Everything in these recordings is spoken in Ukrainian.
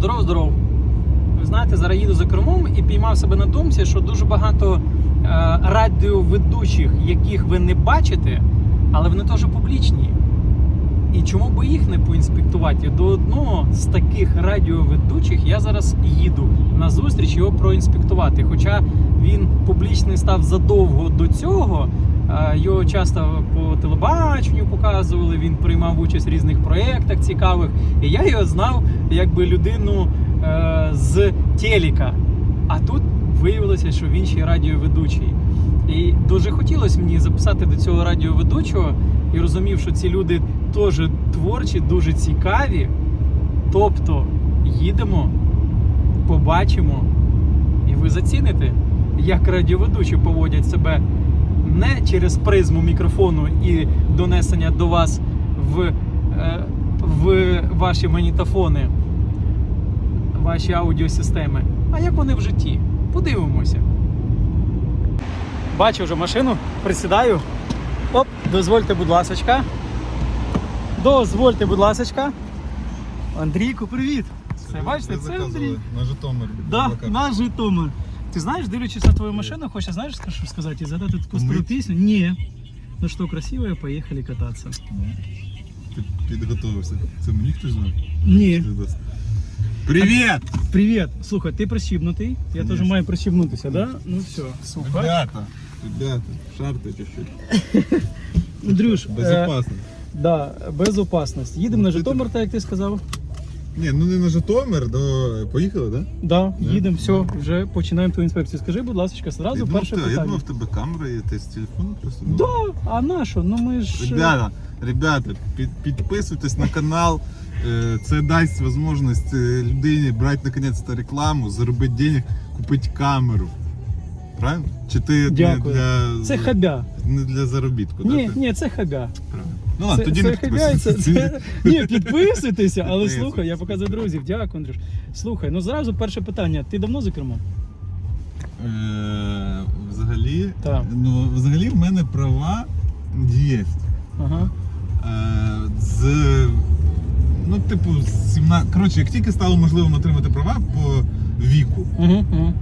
Здоров, здоров. Ви знаєте, зараз їду за кермом і піймав себе на думці, що дуже багато е, радіоведучих, яких ви не бачите, але вони теж публічні. І чому би їх не поінспектувати? До одного з таких радіоведучих я зараз їду на зустріч його проінспектувати. Хоча він публічний став задовго до цього. Е, Його часто по телебаченню показували, він приймав участь в різних проєктах цікавих. І я його знав якби людину е, з телека. А тут виявилося, що він ще радіоведучий. І дуже хотілося мені записати до цього радіоведучого і розумів, що ці люди теж творчі, дуже цікаві. Тобто їдемо, побачимо, і ви заціните, як радіоведучі поводять себе не через призму мікрофону і донесення до вас в, е, в ваші магнітофони, ваші аудіосистеми, а як вони в житті. Подивимося. Бачу вже машину, присідаю. Оп, дозвольте, будь ласочка. Дозвольте, будь ласочка. Андрійку, привіт! Це бачите, це Андрій. На Житомир. Да, наш Житомир. Ти знаєш, дивлячись на твою машину, хочеш, знаєш, що сказати, і задати таку стару Мить. пісню? Ні. Ну що, красиво, поїхали кататися. Ти підготовився. Це мені хтось знає? Ні. Привіт! Привіт. Слухай, ти прищіпнутий. Я теж Конечно. маю прищіпнутися, да? Ну все, супер. Ребята, ребята, шарти чуть-чуть. Андрюш, е, Безопасно. да, безопасність. Їдемо Ну, на ти Житомир, так як ти сказав. Ні, ну не на Житомир, до... поїхали, так? Да, Да? їдемо, все, вже починаємо ту інспекцію. Скажи, будь ласка, зразу думав, перше ти- я думав, в тебе камера є, ти з телефону просто. ну. Да, а на що? Ну ми ж. е, Ребята, ребята, під, підписуйтесь на канал. Е, Це дасть можливість е, людині брати наконець-то рекламу, заробити денег, купити камеру. Правильно? Чи ти Дякую. не для, Це хабя. не для заробітку? Ні, да, ти? ні, це хабя. Правильно. Ну ладно, тоді не це, Ні, підписуйтеся, але слухай, я показую друзів. Дякую, Андрюш. Слухай, ну зразу перше питання. Ти давно за кермом? Е, Взагалі, Так. ну, взагалі в мене права є. Ага. Е, З, ну, типу, з 17... Коротше, як тільки стало можливим отримати права по віку, Угу, угу.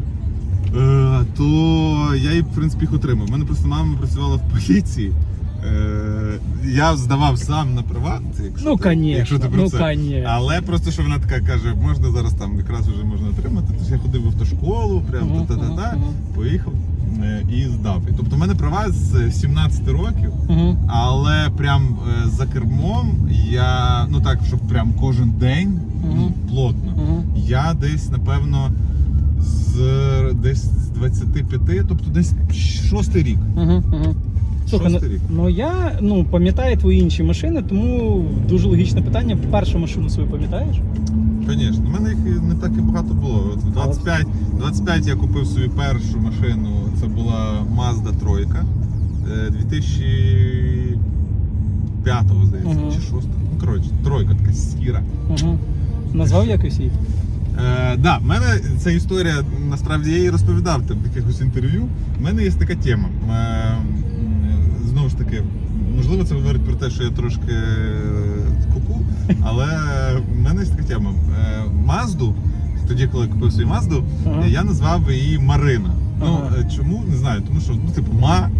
Е, то я їх, в принципі, їх отримав. У мене просто мама працювала в поліції. Е, я здавав сам на права. це Якщо Ну, ти, конечно, якщо ти про ну, це. конечно. Але просто що вона така каже, можна зараз там якраз вже можна отримати. Тож я ходив в автошколу, прям Мгм, та-та-та-та, мгм, мгм. поїхав е, і здав. І, Тобто в мене права з 17 років. Угу. Але прям е, за кермом я ну так, щоб прям кожен день ну, Мгм. плотно. Угу. Я десь, напевно, з десь з 25, тобто десь шостий рік. Угу, угу. Слухай, ну, рік. ну я ну, пам'ятаю твої інші машини, тому дуже логічне питання. Першу машину свою пам'ятаєш? Звісно, у мене їх не так і багато було. От в 25, 25 я купив свою першу машину. Це була Mazda 3. е, 2005, здається, Мгм. чи 6. Ну, коротше, тройка така сіра. Угу. Назвав якось її? Е, да, в мене ця історія, насправді я її розповідав там в якихось інтерв'ю. У мене є така тема. Е, знову ж таки, можливо, це говорить про те, що я трошки е, куку, але в мене є така тема. Е, Мазду, тоді, коли я купив свою Мазду, Ага. я назвав її Марина. Ну, Ага. е, чому? Не знаю, тому що, ну, типу, ма.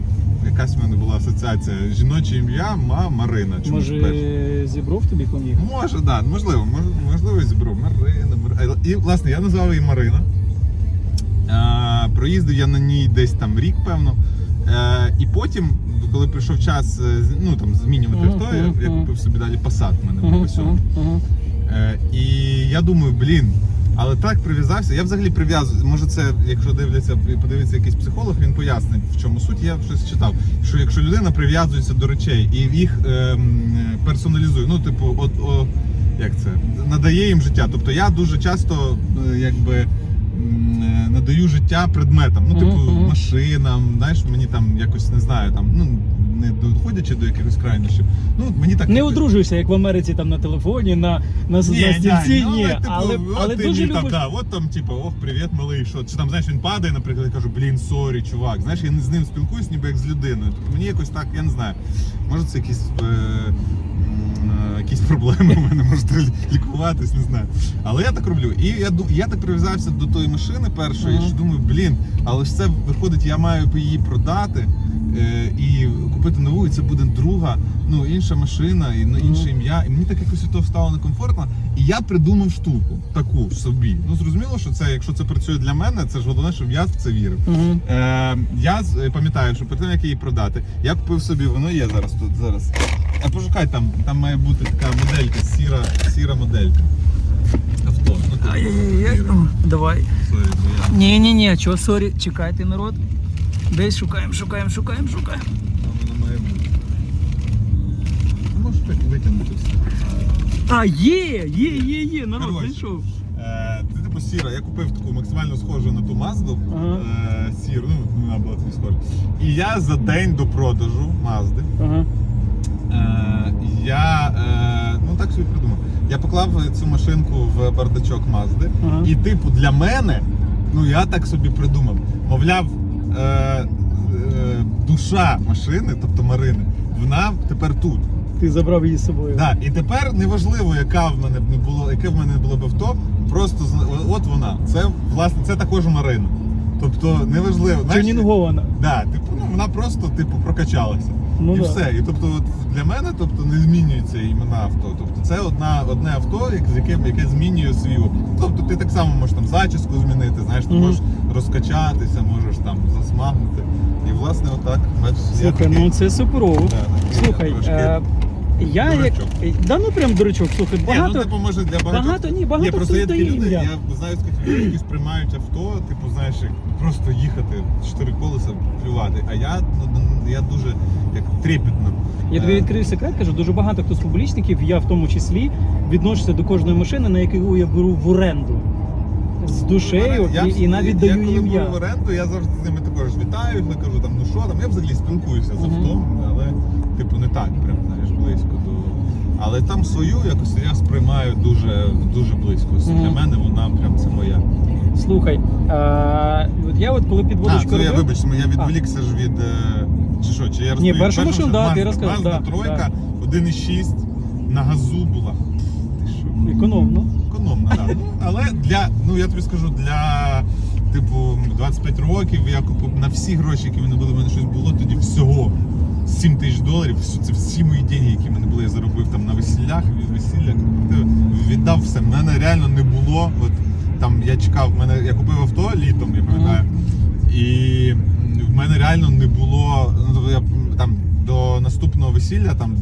Якась в мене була асоціація. Жіноче ім'я, ма Марина. Чому перше? Може, зібров тобі поміг? Може, так, да, можливо, мож- можливо, зібрав. Марина, Марина. І, власне, я назвав її Марина. А, проїздив я на ній десь там рік, певно. І потім, коли прийшов час е, ну, там, змінювати авто, я, я купив собі далі Passat, в мене був по сьому. угу. Е, і я думаю, блін, але так прив'язався. Я взагалі прив'язую. Може, це, якщо дивляться і подивиться якийсь психолог, він пояснить, в чому суть. Я щось читав. Що якщо людина прив'язується до речей і їх ем, персоналізує, ну, типу, от, о, як це, надає їм життя. Тобто я дуже часто е, якби. Надаю життя предметам, ну, типу, Мгм, мгм. машинам, знаєш, мені там якось не знаю, там, ну, не доходячи до якихось крайнощів. Ну, мені так Не одружуйся, як в Америці, там на телефоні, на, на, на стільці. ну, ні. типу, але от але ти дуже мені там, да, от там, типу, ох, привіт, малий, що. Чи там, знаєш, він падає, наприклад, я кажу, блін, сорі, чувак. Знаєш, я з ним спілкуюсь, ніби як з людиною. Тобто мені якось так, я не знаю. Може це якісь е, якісь проблеми у мене можете лікуватись, не знаю. Але я так роблю. І я я так прив'язався до тої машини першої, Ага. що думаю, блін, але ж це виходить, я маю її продати е, і купити нову, і це буде друга, ну інша машина, і ну, інше ім'я. І мені так якось від того стало некомфортно. І я придумав штуку таку собі. Ну зрозуміло, що це, якщо це працює для мене, це ж головне, щоб я в це вірив. Угу. Е, я з- пам'ятаю, що перед тим, як її продати, я купив собі, воно є зараз тут. зараз. А пошукай там, там має бути така моделька, сіра, сіра моделька. Авто. Ну, типу, сіра. Давай. Сорі, бо я- Ні, ні, ні, чого, сорі, чекайте, народ. Десь шукаємо, шукаємо, шукаємо, шукаємо. Там воно має бути. Ну, можеш так витягнути все. А, є, є, є, є, народ, знайшов. Е, Це типу сіра. Я купив таку максимально схожу на ту Мазду. Ага. Е, сіру, ну вона була тоді схожа. І я за день до продажу Мазди. Ага. Е, я е, ну так собі придумав. Я поклав цю машинку в бардачок Мазди. Ага. І, типу, для мене, ну я так собі придумав. Мовляв, е, е, душа машини, тобто Марини, вона тепер тут. Ти забрав її з собою. Да, і тепер неважливо, яка в мене б не було, яке в мене не було б авто, просто зна- от вона. Це власне це також Марина. Тобто неважливо. знаєш, Тюнінгована. Да, типу, ну вона просто типу прокачалася. Ну і да. все. І тобто, от для мене, тобто, не змінюються імена авто. Тобто це одна, одне авто, як- з яким яке змінює свій опит. Тобто ти так само можеш там зачіску змінити, знаєш, ти Мгм. можеш розкачатися, можеш там засмагнути. І власне отак, бачиш, я Слухай, такий- ну це суперово. Да, такий Слухай, трошки е, я як. дурачок. Да ну прям дурачок, слухай, Ні, багато. ну, типу, може для багатьох... багато- ні, багато Ні, просто хто є такі люди, ім'я. я знаю, скільки людей, які сприймають авто, типу, знаєш, як просто їхати, чотири колеса, плювати. А я, ну, я дуже як трепетно. Я тобі Е, відкрию секрет, кажу, дуже багато хто з публічників, я в тому числі, відношуся до кожної машини, на яку я беру в оренду. З душею я і, і навіть я, даю коли ім'я. беру в оренду, я завжди з ними також вітаю, я кажу там, ну що там, я взагалі спілкуюся з Мгм. автом, але типу не так, прям близько до. Але там свою якось я сприймаю дуже дуже близько. Мгм. Для мене вона прям це моя. Слухай, а, от я от коли А, підводочку це я вибач, я відволікся ж від. е, Чи що, чи я Ні, розповім? першу машину, да, ти розказав, да, тройка, 1,6 на газу була. Ти що? економно. Економна, так. Ну, але для, ну я тобі скажу, для типу 25 років я купив на всі гроші, які в мене були, в мене щось було тоді всього 7 тисяч доларів. Це всі мої деньги, які мене були, я заробив там на весіллях, від весілля, віддав все. В мене реально не було. От там я чекав, мене я купив авто літом, я пам'ятаю. І в мене реально не було. Ну, тобто я там до наступного весілля, там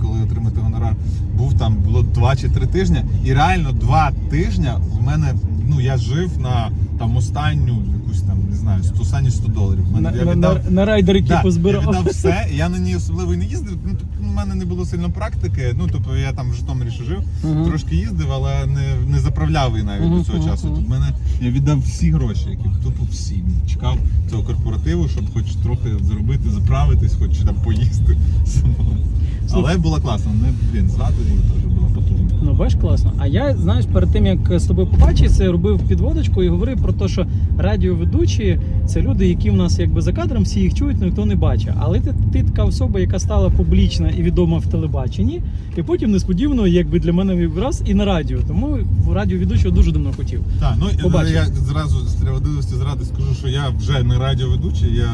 коли отримати гонорар, був там було два чи три тижні. І реально два тижні в мене, ну я жив на там останню якусь там, знаю, сто- останні 100 доларів. В На, я на, віддав, на, на райдер, який Да, я позбирав. віддав все, я на ній особливо і не їздив. Ну, тобто, у мене не було сильно практики. Ну, тобто я там в Житомирі ще жив, Мгм. трошки їздив, але не, не заправляв її навіть Мгм, до цього мгм, часу. мгм. Тут мене я віддав всі гроші, які тупо всі. Чекав цього корпоративу, щоб хоч трохи заробити, заправитись, хоч там поїсти самого. Але було класно. Не блін, зраду її теж була потужна. Ну, бачиш, класно. А я, знаєш, перед тим як з тобою побачитися, робив підводочку і говорив про те, що радіоведучі це люди, які в нас якби за кадром всі їх чують, ніхто не бачить. Але ти, ти така особа, яка стала публічна і відома в телебаченні, і потім несподівано, якби для мене раз і на радіо. Тому радіоведучого дуже давно хотів. Так, ну і я зразу з справедливості зради скажу, що я вже не радіоведучий, я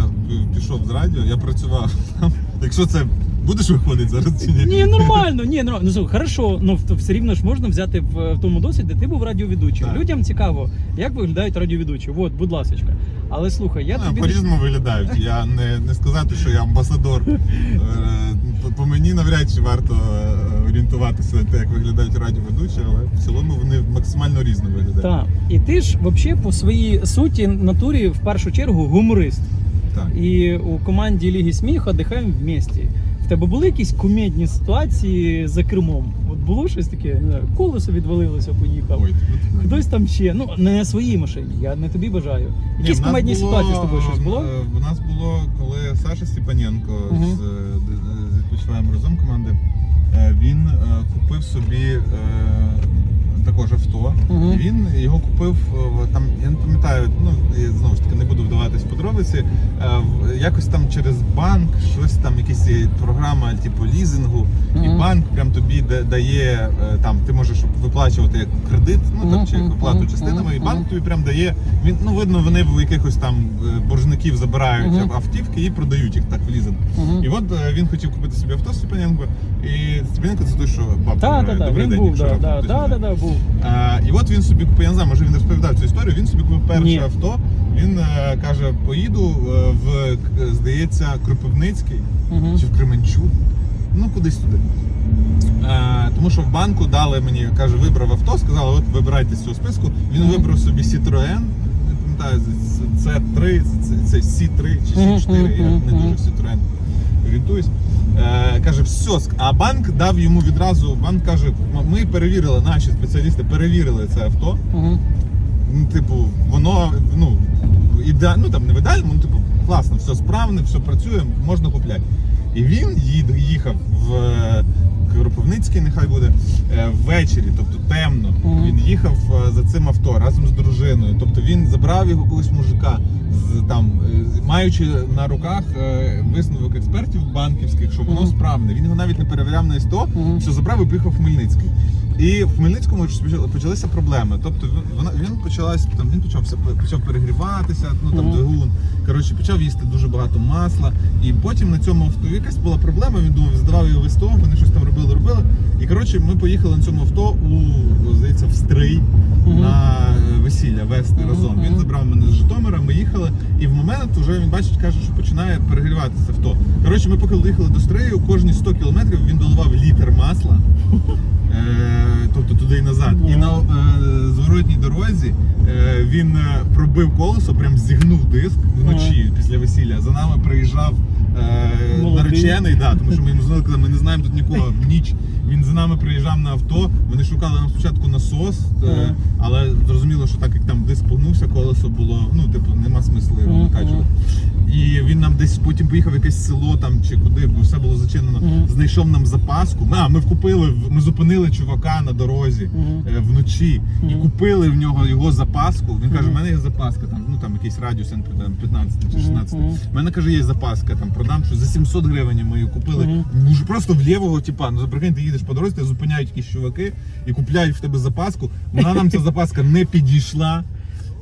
пішов з радіо, я працював там. Якщо це будеш виходити зараз чи ні? Ні, нормально, ні, нормально. Ну, слухай, хорошо, ну в- все рівно ж можна взяти в, в тому досвіді, ти був радіоведучим. Так. Людям цікаво, як виглядають радіоведучі. От, будь ласочка. Але слухай, я Ну, тобі по-різному виглядають. Я не, не сказати, що я амбасадор. Е, По, по мені навряд чи варто е, орієнтуватися на те, як виглядають радіоведучі, але в цілому вони максимально різно виглядають. Так. І ти ж взагалі по своїй суті натурі в першу чергу гуморист. Так. І у команді Ліги сміху дихаємо в місті. В тебе були якісь кумедні ситуації за кермом? От було щось таке, не знаю, колесо відвалилося, поїхав. Ой, от- Хтось там ще, ну не на своїй машині, я не тобі бажаю. Ні, Якісь в нас кумедні було, ситуації з тобою щось було? е, У нас було, коли Саша Степаненко Мгм. з, е, з відпочиваємо разом команди. е, Він е, купив собі е, також авто. Мгм. І він його купив е, там, я не пам'ятаю, ну я знову ж таки не буду вдаватись в подробиці. е, Якось там через банк, щось там, якісь програма, типу лізингу, і банк прям тобі дає е, там, ти можеш виплачувати як кредит, ну там чи оплату частинами, і банк тобі прям дає. Він ну видно, вони в якихось там е, боржників забирають Мгм. автівки і продають їх так в лізинг. Мгм. І от він хотів купити собі авто Степаненко, і Степаненко це той, що бабка. Так, так, Добрий день, був, якщо да, да, да, да, да, був. А, і от він собі купив, я не знаю, може він розповідав цю історію. Він собі купив перше Ні. авто. Він е, каже: поїду е, в к- здається, Кропивницький Мгм. чи в Кременчук. Ну, кудись туди. Е, тому що в банку дали мені, каже, вибрав авто, сказали, от вибирайте з цього списку. Він Мгм. вибрав собі Citroën, не пам'ятаю, це 3 це, це C3 чи Мгм, C4, я мгм, не мгм. дуже в Citroën орієнтуюсь. Е, каже, все, ск- а банк дав йому відразу. Банк каже, «М- ми перевірили, наші спеціалісти перевірили це авто. Мгм. Ну, типу, воно ну, іде, ну там не в ідеальному, ну, типу, класно, все справне, все працює, можна купляти. І він їхав в е, Кропивницький, нехай буде, е, ввечері, тобто темно. Він їхав е, за цим авто разом з дружиною. Тобто він забрав його когось мужика, з, там, маючи на руках висновок експертів банківських, що воно справне. Він його навіть не перевіряв на СТО, все забрав і поїхав в Хмельницький. І в Хмельницькому почалися проблеми. Тобто вона він почалась там. Він почав все почав перегріватися. Ну там Мгм. двигун. Коротше, почав їсти дуже багато масла. І потім на цьому авто якась була проблема. Він думав, здавав його в СТО, вони щось там робили, робили. І коротше, ми поїхали на цьому авто у здається в стрий Мгм. на е, весілля вести Мгм, разом. Він забрав мене з Житомира. Ми їхали, і в момент вже він бачить, каже, що починає перегріватися авто. Коротше, ми поки доїхали до стрию, кожні 100 кілометрів він доливав літр масла. Е, тобто туди і назад. І на е, зворотній дорозі е, він е, пробив колесо, прям зігнув диск вночі після весілля. За нами приїжджав е, Молодий. наречений, да, тому що ми йому дзвонили, казали, ми не знаємо тут нікого в ніч. Він за нами приїжджав на авто. Вони шукали нам спочатку насос, е, але зрозуміло, що так як там диск погнувся, колесо було, ну, типу, нема смислу його накачувати. І він нам десь потім поїхав в якесь село там чи куди, бо все було зачинено. Знайшов нам запаску. А, ми вкупили, ми зупинили чувака на дорозі е, вночі і купили в нього його запаску. Він каже: у мене є запаска, там, ну там якийсь радіус, пам'ятаю, 15 чи Мгм, 16. мгм. У мене каже, є запаска, там продам що за 700 гривень ми її купили. Дуже просто в лівого, типа, ну прикинь, ти їдеш по дорозі, тебе зупиняють якісь чуваки і купляють в тебе запаску. Вона нам ця запаска не підійшла.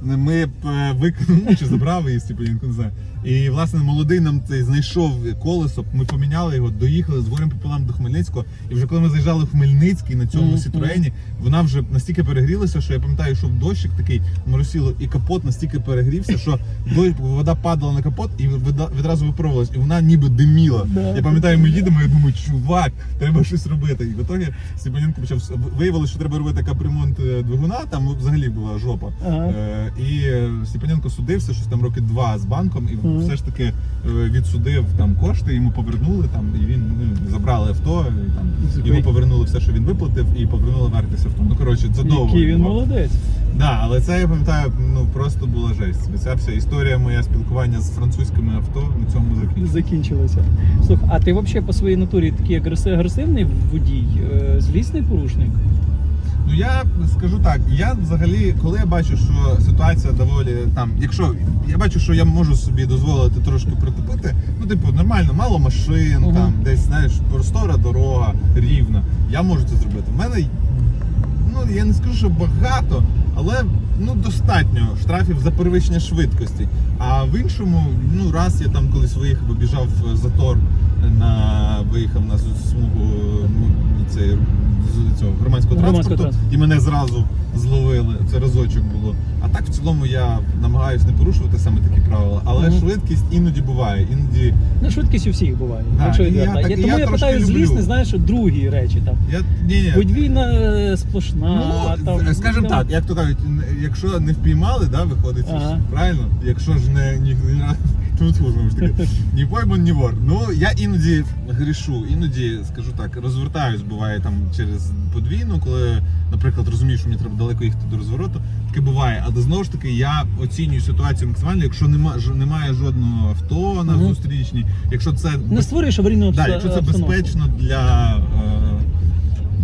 Ми б е, викинули ну, чи забрали її, типу, я не знаю. І власне молодий нам цей знайшов колесо. Ми поміняли його, доїхали з горем пополам до Хмельницького. І вже коли ми заїжджали в Хмельницький на цьому Мгм, Сітроені, вона вже настільки перегрілася, що я пам'ятаю, йшов дощик такий моросіло, і капот настільки перегрівся, що вода падала на капот і відда- відразу випробувалась, і вона ніби диміла. Я пам'ятаю, ми їдемо, я думаю, чувак, треба щось робити. І в ітогі Степаненко почав виявилося, що треба робити капремонт е, двигуна. Там взагалі була жопа. Ага. Е, І Степаненко судився щось там роки два з банком, і Мгм. все ж таки е, відсудив там кошти, йому повернули там, і він ну, забрали авто, і там Який- йому повернули все, що він виплатив, і повернули вартість авто. Ну коротше, це довго. Який він молодець. Да, але це я пам'ятаю, ну просто була жесть. Ця вся історія моя спілкування з французькими авто на цьому закінчилася. Закінчилося. Слухай, а ти взагалі по своїй натурі такий агресивний водій, е, злісний порушник? Ну я скажу так, я взагалі, коли я бачу, що ситуація доволі там, якщо я бачу, що я можу собі дозволити трошки притупити, ну типу нормально, мало машин, Мгм. там десь знаєш, простора дорога, рівна. Я можу це зробити. У мене ну я не скажу, що багато, але ну достатньо штрафів за перевищення швидкості. А в іншому, ну раз я там колись виїхав, обіжав затор на виїхав на смугу ну, цей цього громадського Громадського транспорту, і мене зразу зловили. Це разочок було. А так в цілому я намагаюся не порушувати саме такі правила, але Мгм. швидкість іноді буває. Іноді Ну, швидкість у всіх буває. Да, якщо і я відверто. так- я, і тому я я, трошки питаю люблю. злісний, знаєш, другі речі там. я ні, ні. Подвійна е, сплошна. Ну, там, скажімо там. так, як то кажуть, н- якщо не впіймали, да, виходить, Ага. правильно? Якщо ж не ні, ні, тут знову ж таки, ні пойман, ні вор. Ну я іноді грішу, іноді, скажу так, розвертаюсь, буває там через подвійну, коли, наприклад, розумію, що мені треба далеко їхати до розвороту. Таке буває, але знову ж таки я оцінюю ситуацію максимально, якщо нема ж- немає жодного авто на Мгм. зустрічній, якщо це Не створюєш аварійну Да, якщо це обстановку. безпечно для. Е,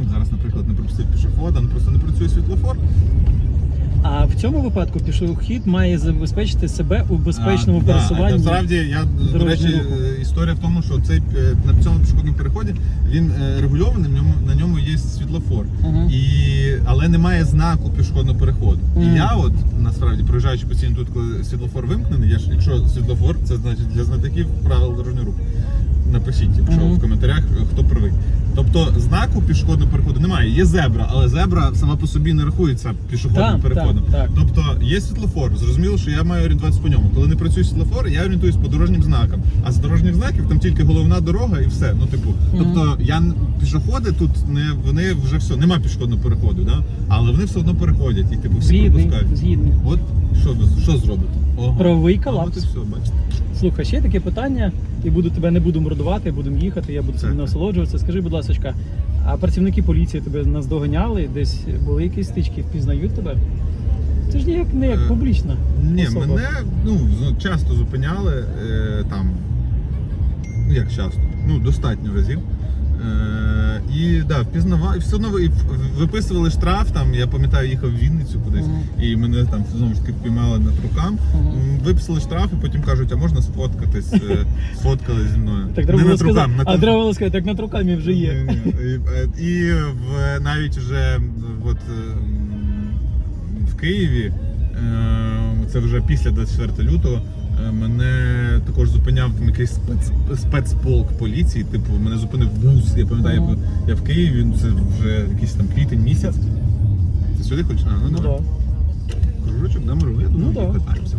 ну, зараз, наприклад, не пропустити пішохода, ну просто не працює світлофор. А в цьому випадку пішохід має забезпечити себе у безпечному А, да, пересуванні. Насправді я до дорожнього речі, руху. е, історія в тому, що цей е, на цьому пішохідному переході він е, регульований, в ньому на ньому є світлофор, Мгм. і але немає знаку пішохідного переходу. Мгм. І я, от насправді, проїжджаючи постійно тут, коли світлофор вимкнений, я ж якщо світлофор, це значить для знатоків правил дорожнього руху. Напишіть, якщо Мгм. в коментарях е, хто правий. Тобто знаку пішохідного переходу немає. Є зебра, але зебра сама по собі не рахується пішохідним Так, переходом. так, так. Тобто є світлофор, зрозуміло, що я маю орієнтуватися по ньому. Коли не працює світлофор, я орієнтуюсь по дорожнім знакам. А з дорожніх знаків там тільки головна дорога і все. Ну, типу, тобто я н- пішоходи тут не вони вже все, нема пішохідного переходу, да? але вони все одно переходять і типу всі Згідний, пропускають. згідний. От що ви що зробите? Ого. Правовий А, от і все, бачите. Слухай, ще таке питання, і буду тебе не буду мордувати, будемо їхати, я буду собі насолоджуватися. Скажи, будь ласка, а працівники поліції тебе наздоганяли, десь були якісь стички, впізнають тебе? Це ж ніяк не як Е, публічна. Ні, особа. мене ну часто зупиняли е, там. Ну як часто? Ну, достатньо разів. Е, і да, впізнавали, все одно виписували штраф. Там я пам'ятаю, їхав в Вінницю кудись, і мене там знову ж таки впіймали над рукам. М, Виписали штраф, і потім кажуть, а можна сфоткатись? Е, Сфоткали зі мною. Так треба Не було над сказати, а треба було сказати, так над руками вже є. ні, ні. І, е, І в, навіть вже от, е, м, в Києві, е, це вже після 24 лютого, мене також зупиняв там якийсь спец, спецполк поліції. Типу, мене зупинив бус. Я пам'ятаю, я, я в Києві, ну, це вже якийсь там квітень місяць. Ти сюди хочеш? А, ну, Ну да. Кружочок, дамо я думаю, Ну, да. катаємося.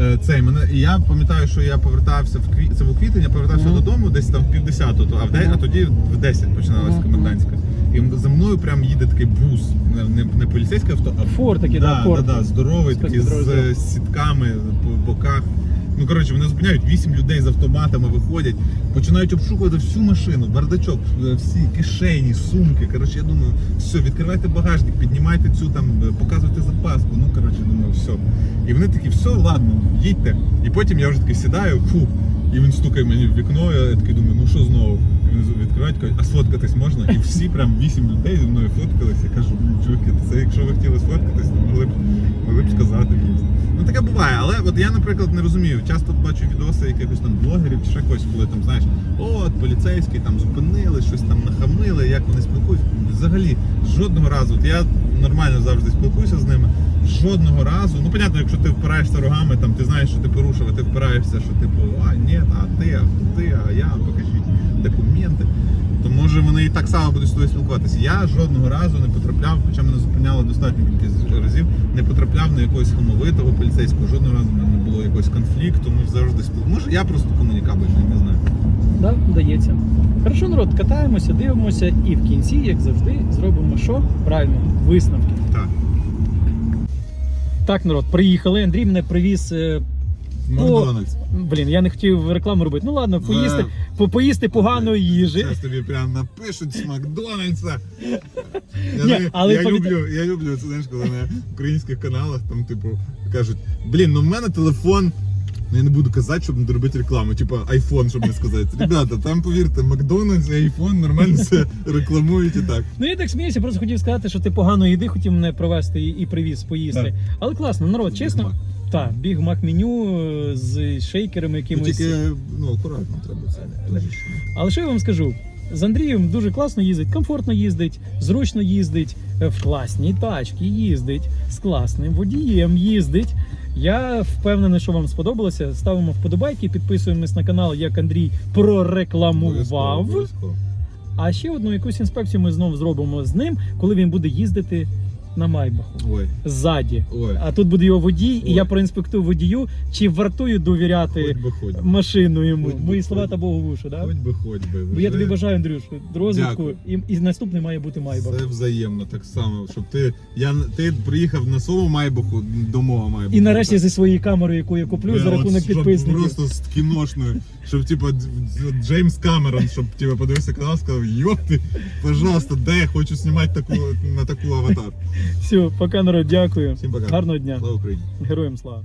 Е, Цей мене і я пам'ятаю, що я повертався в кві... це був квітень, я повертався Мгм. додому десь там в півдесятого, а в день, а тоді в 10 починалася Мгм. комендантська. І за мною прям їде такий бус, не, не, не поліцейське авто, а Фор такий, да, да, да, да, здоровий, такий з, з сітками по боках. Ну коротше, мене зупиняють, вісім людей з автоматами виходять, починають обшукувати всю машину, бардачок, е, всі кишені, сумки. Коротше, я думаю, все, відкривайте багажник, піднімайте цю там, е, показуйте запаску. Ну коротше, думаю, все. І вони такі, все, ладно, їдьте. І потім я вже такий сідаю, фу. І він стукає мені в вікно, я такий думаю, ну що знову? Відкривають, кажуть, а сфоткатись можна? І всі прям вісім людей зі мною фоткались. Я кажу, блін, чуваки, це якщо ви хотіли сфоткатись, то могли б, могли б сказати. Ну таке буває, але от я, наприклад, не розумію. Часто бачу відоси якихось там блогерів чи ще когось, коли там знаєш, от поліцейські там зупинили, щось там нахамили, як вони спілкуються. Взагалі, жодного разу. От я нормально завжди спілкуюся з ними. Жодного разу. Ну, понятно, якщо ти впираєшся рогами, там ти знаєш, що ти порушив, а ти впираєшся, що типу, а ні, а ти, а ти, а я, покажіть документи. То може вони і так само будуть з тобою спілкуватися. Я жодного разу не потрапляв, хоча мене зупиняли достатньо кількість разів, не потрапляв на якогось хамовитого поліцейського. Жодного разу не було якогось конфлікту. Ми завжди спілкувалися. Може, я просто комунікабельний, не знаю. Да, вдається. Хорошо, народ, катаємося, дивимося і в кінці, як завжди, зробимо що? Правильно, висновки. Так. Так, народ, приїхали. Андрій мене привіз. Е, Макдональдс. Блін, я не хотів рекламу робити. Ну ладно, поїсти, по, поїсти поганої їжі. Зараз тобі прям напишуть з Макдональдса. Я, Ні, але я, пам'ятай- люблю, я люблю, це знаєш, коли на українських каналах там, типу, кажуть, блін, ну в мене телефон. Ну, я не буду казати, щоб не доробити рекламу, типу айфон, щоб не сказати. Ребята, там повірте, Макдональдс і айфон нормально все рекламують і так. Ну я так сміюся, просто хотів сказати, що ти погано їди, хотів мене привезти і, і привіз поїсти. Так. Але класно, народ, чесно. Так, біг мак меню е, з шейкерами Ну, якимось. тільки ну, акуратно треба це. Дуже. Але що я вам скажу? З Андрієм дуже класно їздить, комфортно їздить, зручно їздить, е, в класній тачці їздить, з класним водієм їздить. Я впевнений, що вам сподобалося. Ставимо вподобайки, підписуємось на канал, як Андрій прорекламував. Обов'язково, обов'язково. А ще одну якусь інспекцію ми знову зробимо з ним, коли він буде їздити на Майбаху Ой, ззаді. ой, А тут буде його водій, і я проінспектую водію, чи вартує довіряти хоч би хоч. би. машину йому. Хоч би, Мої слова би. та Богу вушу, да? Хоч би, хоч би. Бо я Вже тобі бажаю, Андрюш, розвитку, Дякую. і, і наступний має бути Майбах. Це взаємно так само, щоб ти. Я ти приїхав на своєму майбаху до мого майбаху. І нарешті зі своєю камерою, яку я куплю за рахунок підписників. Просто з кіношною, щоб типа Дж- Джеймс Камерон, щоб типа подивився канал, сказав, йопти, пожалуйста, де я хочу знімати таку на таку аватар. Все, пока народ, дякую. Всім пока. Гарного дня. Слава Україні! Героям слава.